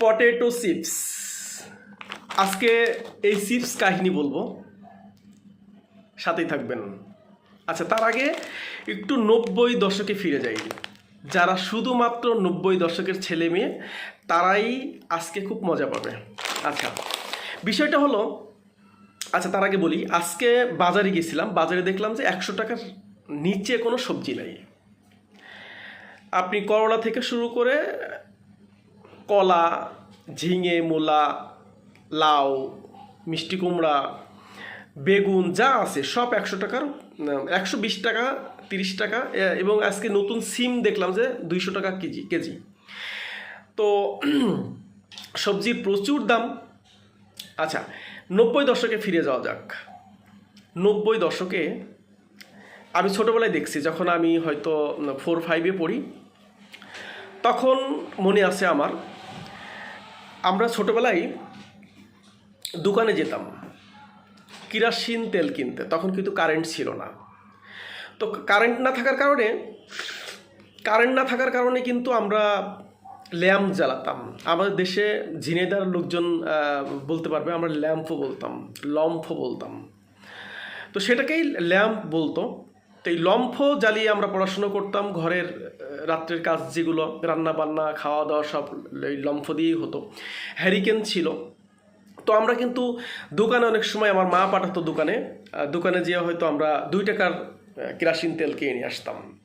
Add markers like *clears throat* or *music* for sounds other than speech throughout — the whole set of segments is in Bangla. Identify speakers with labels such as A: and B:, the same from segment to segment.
A: Potato chips. আজকে এই চিপস কাহিনী বলব। সাথেই থাকবেন। আচ্ছা তার আগে একটু নব্বই দশকে ফিরে যাই। যারা শুধুমাত্র নব্বই দশকের ছেলে মেয়ে, তারাই আজকে খুব মজা পাবে। আচ্ছা বিষয়টা হলো আচ্ছা তার আগে বলি, আজকে বাজারে গেছিলাম, বাজারে দেখলাম যে একশো টাকার নিচে কোনো সবজি নাই। আপনি করলা থেকে শুরু করে কলা, ঝিঙে, মূলা, লাউ, মিষ্টি কুমড়া, বেগুন যা আছে সব একশো টাকার একশো বিশ টাকা, তিরিশ টাকা এবং আজকে নতুন সিম দেখলাম যে দুইশো টাকা কেজি কেজি। তো *clears throat* সবজির প্রচুর দাম। আচ্ছা নব্বই দশকে ফিরে যাওয়া যাক। নব্বই দশকে আমি ছোটোবেলায় দেখছি, যখন আমি হয়তো ফোর ফাইভে পড়ি, তখন মনে আছে আমার আমরা ছোটোবেলায় দোকানে যেতাম। কিরাসিন তেল কিনতে, তখন কিন্তু কারেন্ট ছিল না। তো কারেন্ট না থাকার কারণে কারেন্ট না থাকার কারণে কিন্তু আমরা ল্যাম্প জ্বালাতাম। আমাদের দেশে ঝিনেদার লোকজন বলতে পারবে, আমরা ল্যাম্পও বলতাম লম্ফ বলতাম। তো সেটাকেই ল্যাম্প বলতো। তো এই লম্ফ জ্বালিয়ে আমরা পড়াশুনো করতাম, ঘরের রাত্রের কাজ যেগুলো রান্না বান্না খাওয়া দাওয়া সব এই লম্ফ দিয়েই হতো। হ্যারিকেন ছিল। তো আমরা কিন্তু দোকানে অনেক সময় আমার মা পাঠাতো দোকানে দোকানে যেয়ে হয়তো আমরা দুই টাকার কেরাসিন তেল কিনে নিয়ে আসতাম।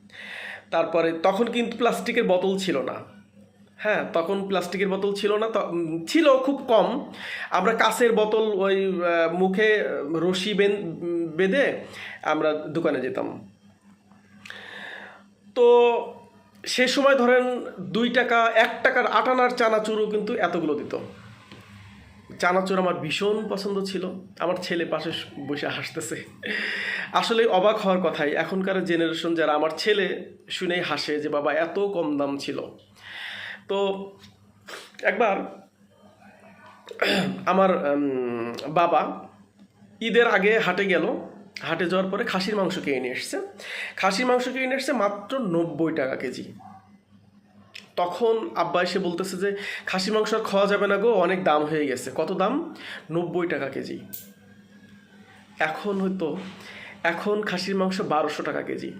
A: তারপরে তখন কিন্তু প্লাস্টিকের বোতল ছিল না। হ্যাঁ তখন প্লাস্টিকের বোতল ছিল না ছিল খুব কম। আমরা কাঁচের বোতল ওই মুখে রশি বেন- বেঁধে আমরা দোকানে যেতাম। তো সে সময় ধরেন দুই টাকা, এক টাকার আটানার চানাচুরও কিন্তু এতগুলো দিত। চানাচুর আমার ভীষণ পছন্দ ছিল। আমার ছেলে পাশে বসে হাসতেছে। আসলে অবাক হওয়ার কথাই, এখনকার জেনারেশন যারা আমার ছেলে শুনেই হাসে যে বাবা এত কম দাম ছিল। তো একবার আমার বাবা ঈদের আগে হাটে গেল। হাটে যাওয়ার পরে খাসির মাংস কিনে নিয়ে এসছে। খাসির মাংস কিনে নিয়ে এসছে মাত্র নব্বই টাকা কেজি। তখন আব্বা এসে বলতেছে যে খাসি মাংস আর খাওয়া যাবে না গো, অনেক দাম হয়ে গেছে। কত দাম? নব্বই টাকা কেজি। এখন হয়তো, এখন খাসির মাংস বারোশো টাকা কেজি।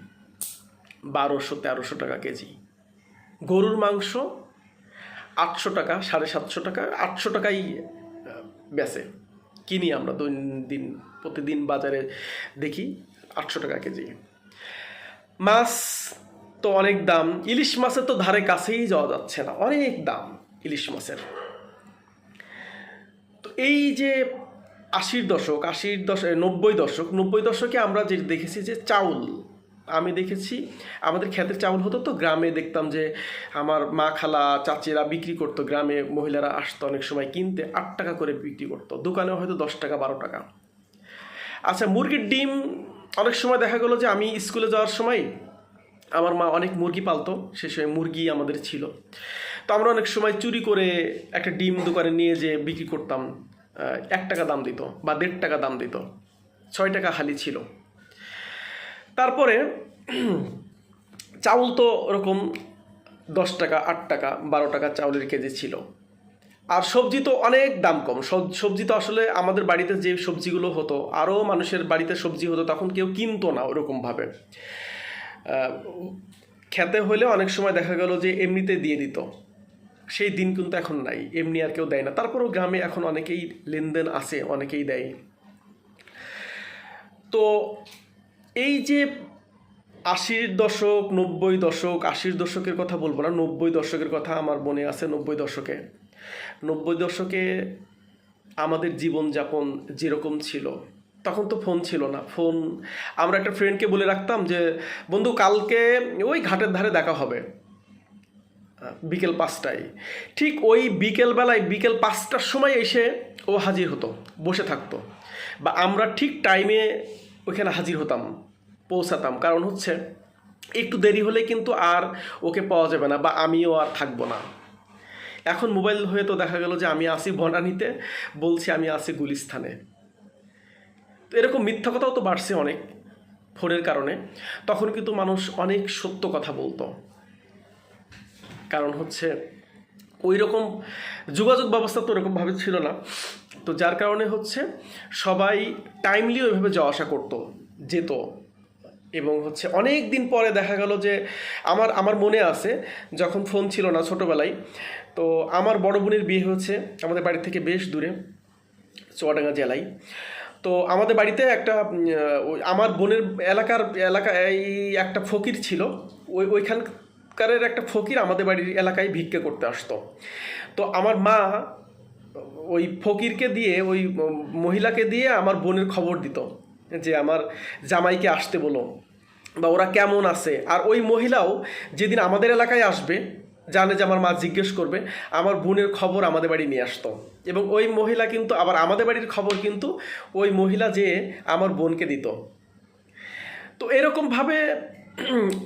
A: বারোশো, তেরোশো টাকা কেজি। গরুর মাংস আটশো টাকা, সাড়ে সাতশো টাকা, আটশো টাকাই বেচে। কিনি আমরা দৈনন্দিন, প্রতিদিন বাজারে দেখি আটশো টাকা কেজি। মাছ তো অনেক দাম, ইলিশ মাছের তো ধারে কাছেই যাওয়া যাচ্ছে না, অনেক দাম ইলিশ মাছের। তো এই যে আশির দশক আশির দশক নব্বই দশক, নব্বই দশকে আমরা যে দেখেছি যে চাউল আমি দেখেছি, আমাদের ক্ষেতের চাউল হতো তো, গ্রামে দেখতাম যে আমার মা খালা, চাচিরা বিক্রি করতো, গ্রামে মহিলারা আসতো অনেক সময় কিনতে, আট টাকা করে বিক্রি করতো দোকানেও হয়তো দশ টাকা, বারো টাকা। আচ্ছা মুরগির ডিম, অনেক সময় দেখা গেলো যে আমি স্কুলে যাওয়ার সময় আমার মা অনেক মুরগি পালতো, সে সময় মুরগি আমাদের ছিল। তো আমরা অনেক সময় চুরি করে একটা ডিম দোকানে নিয়ে যে বিক্রি করতাম এক টাকা দাম দিত বা দেড় টাকা দাম দিত, ছয় টাকা হালি ছিল। তারপরে চাউল তো ওরকম দশ টাকা, আট টাকা, বারো টাকা চাউলের কেজি ছিল। আর সবজি তো অনেক দাম কম। সব- সবজি তো আসলে আমাদের বাড়িতে যে সবজিগুলো হতো, আরও মানুষের বাড়িতে সবজি হতো, তখন কেউ কিনতো না ওরকমভাবে। খেতে হলে অনেক সময় দেখা গেল যে এমনিতে দিয়ে দিত। সেই দিন কিন্তু এখন নাই, এমনি আর কেউ দেয় না। তারপরেও গ্রামে এখন অনেকেই লেনদেন আছে, অনেকেই দেয়। তো এই যে আশির দশক, নব্বই দশক, আশির দশকের কথা বলব না, নব্বই দশকের কথা আমার মনে আছে নব্বই দশকে। নব্বই দশকে আমাদের জীবনযাপন যেরকম ছিল, তখন তো ফোন ছিল না। ফোন, আমরা একটা ফ্রেন্ডকে বলে রাখতাম যে, বন্ধু, কালকে ওই ঘাটের ধারে দেখা হবে, বিকেল পাঁচটায়। ঠিক ওই বিকেলবেলায়, বিকেল পাঁচটার সময় এসে ও হাজির হতো, বসে থাকতো। বা আমরা ঠিক টাইমে ওইখানে হাজির হতাম, পৌঁছাতাম। কারণ হচ্ছে, একটু দেরি হলে কিন্তু আর ওকে পাওয়া যাবে না বা আমিও আর থাকব না। এখন মোবাইল হয়ে তো দেখা গেল যে আমি আসি বনানীতে, বলছি আমি আছি গুলিস্থানে। তো এরকম মিথ্যা কথাও তো বাড়ছে অনেক ফোনের কারণে। তখন কিন্তু মানুষ অনেক সত্য কথা বলতো। কারণ হচ্ছে ওই রকম যোগাযোগ ব্যবস্থা তো ওরকমভাবে ছিল না। তো যার কারণে হচ্ছে সবাই টাইমলি ওইভাবে যাওয়া আসা করতো, যেত। এবং হচ্ছে অনেক দিন পরে দেখা গেল যে আমার আমার মনে আছে, যখন ফোন ছিল না ছোটোবেলায়, তো আমার বড় বোনের বিয়ে হয়েছে আমাদের বাড়ি থেকে বেশ দূরে, চুয়াডাঙ্গা জেলায়। তো আমাদের বাড়িতে একটা আমার বোনের এলাকার, এলাকা, এই একটা ফকির ছিল। ওই, ওইখানকারের একটা ফকির আমাদের বাড়ির এলাকায় ভিক্ষে করতে আসতো। তো আমার মা ওই ফকিরকে দিয়ে, ওই মহিলাকে দিয়ে আমার বোনের খবর দিত যে আমার জামাইকে আসতে বলো বা ওরা কেমন আছে। আর ওই মহিলাও যেদিন আমাদের এলাকায় আসবে, জানে যে আমার মা জিজ্ঞেস করবে, আমার বোনের খবর আমাদের বাড়ি নিয়ে আসতো। এবং ওই মহিলা কিন্তু, আবার আমাদের বাড়ির খবর কিন্তু ওই মহিলা যে আমার বোনকে দিত। তো এরকমভাবে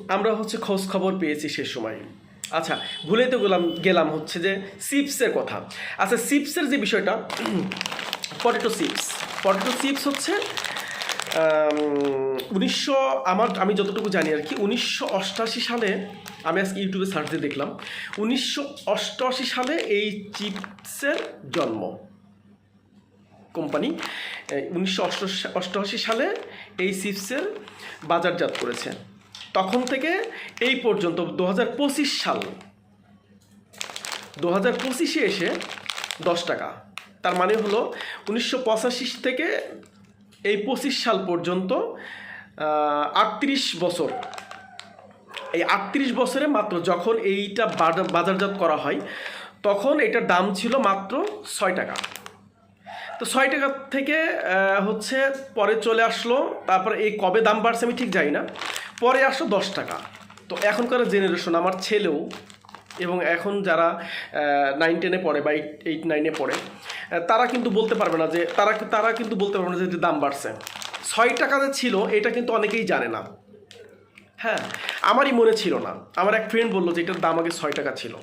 A: আমরা হচ্ছে খোঁজ খবর পেয়েছি সে সময়। আচ্ছা ভুলে তো গেলাম গেলাম হচ্ছে যে চিপসের কথা। আচ্ছা চিপসের যে বিষয়টা পটেটো চিপস পটেটো চিপস হচ্ছে উনিশশো, আমার, আমি যতটুকু জানি আর কি, উনিশশো অষ্টাশি সালে, আমি আজকে ইউটিউবে সার্চ দিয়ে দেখলাম, উনিশশো অষ্টআশি সালে এই চিপসের জন্ম। কোম্পানি উনিশশো অষ্টআশি সালে এই চিপসের বাজারজাত করেছে। তখন থেকে এই পর্যন্ত দু হাজার পঁচিশ সাল, দু হাজার পঁচিশে এসে দশ টাকা। তার মানে হলো উনিশশো পঁচাশি থেকে এই পঁচিশ সাল পর্যন্ত আটত্রিশ বছর। এই আটত্রিশ বছরে মাত্র যখন এইটা বাজার- বাজারজাত করা হয়, তখন এটার দাম ছিল মাত্র ছয় টাকা। তো ছয় টাকা থেকে হচ্ছে পরে চলে আসলো। তারপর এই কবে দাম বাড়ছে আমি ঠিক জানি না। পরে আসলো দশ টাকা। তো এখনকার জেনারেশন আমার ছেলেও এবং এখন যারা নাইন টেনে পড়ে বা এইট নাইনে পড়ে তারা কিন্তু বলতে পারবে না যে, তারা তারা কিন্তু বলতে পারবে না যে দাম বাড়ছে। ছয় টাকা যে ছিল, এটা কিন্তু অনেকেই জানে না। হ্যাঁ আমারই মনে ছিল না। আমার এক ফ্রেন্ড বলল যে, এটার দাম আগে ছয় টাকা ছিল।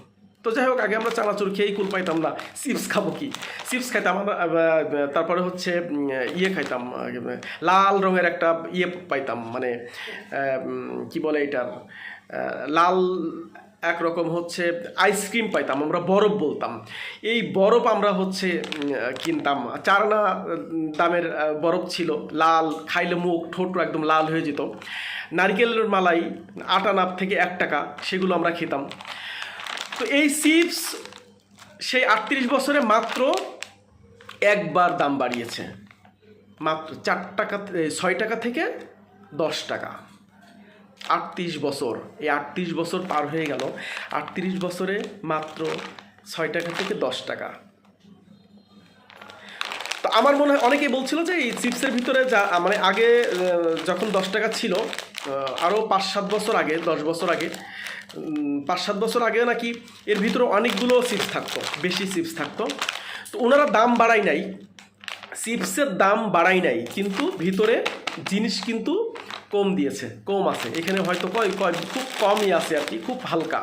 A: তো যাই হোক, আগে আমরা চানাচুর খেয়েই কুল পাইতাম না। চিপস খাব কি? চিপস খাইতাম, আমরা তারপরে হচ্ছে ইয়ে খাইতাম লাল রঙের একটা ইয়ে পাইতাম মানে কি বলে এটার? লাল একরকম হচ্ছে আইসক্রিম পাইতাম, আমরা বরফ বলতাম। এই বরফ আমরা হচ্ছে কিনতাম। চারনা দামের বরফ ছিল, লাল, খাইলে মুখ ঠোঁট একদম লাল হয়ে যেত। নারকেলের মালাই আটা আনা থেকে এক টাকা, সেগুলো আমরা খেতাম। তো এই চিপস সেই আটত্রিশ বছরে মাত্র একবার দাম বাড়িয়েছে। মাত্র চার টাকা ছয় টাকা থেকে দশ টাকা। আটত্রিশ বছর, এই আটত্রিশ বছর পার হয়ে গেল। আটত্রিশ বছরে মাত্র ছয় টাকা থেকে দশ টাকা। তো আমার মনে হয় অনেকেই বলছিল যে এই চিপসের ভিতরে যা মানে আগে যখন দশ টাকা ছিল আরও পাঁচ সাত বছর আগে, দশ বছর আগে পাঁচ সাত বছর আগে নাকি এর ভিতরে অনেকগুলো চিপস থাকতো, বেশি চিপস থাকতো। তো ওনারা দাম বাড়াই নাই চিপসের দাম বাড়াই নাই, কিন্তু ভিতরে জিনিস কিন্তু কম দিয়েছে, কম আছে। এখানে হয়তো কয় কয়, খুব কমই আছে আর কি, খুব হালকা।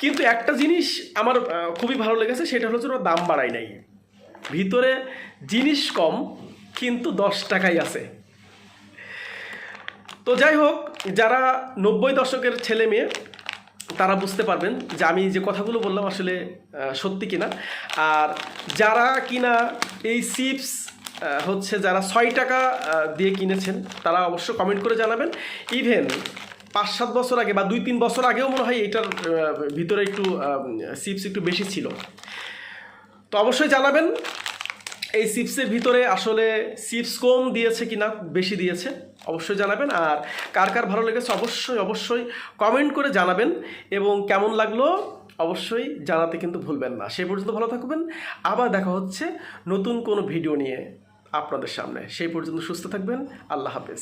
A: কিন্তু একটা জিনিস আমার খুবই ভালো লেগেছে, সেটা হলো যে ওরা দাম বাড়াই নাই। ভিতরে জিনিস কম, কিন্তু দশ টাকাই আছে। তো যাই হোক, যারা নব্বই দশকের ছেলে মেয়ে তারা বুঝতে পারবেন যে আমি যে কথাগুলো বললাম আসলে সত্যি কিনা। আর যারা কিনা এই চিপস হচ্ছে যারা ছয় টাকা দিয়ে কিনেছেন, তারা অবশ্য কমেন্ট করে জানাবেন। ইভেন পাঁচ সাত বছর আগে বা দুই তিন বছর আগেও মনে হয় এটার ভিতরে একটু চিপস একটু বেশি ছিল। তো অবশ্যই জানাবেন। এই চিপসের ভিতরে আসলে চিপস কম দিয়েছে কি না বেশি দিয়েছে, অবশ্যই জানাবেন। আর কার কার ভালো লেগেছে অবশ্যই অবশ্যই কমেন্ট করে জানাবেন। এবং কেমন লাগল অবশ্যই জানাতে কিন্তু ভুলবেন না। সেই পর্যন্ত ভালো থাকবেন। আবার দেখা হচ্ছে নতুন কোনো ভিডিও নিয়ে আপনাদের সামনে। সেই পর্যন্ত সুস্থ থাকবেন। আল্লাহ হাফেজ।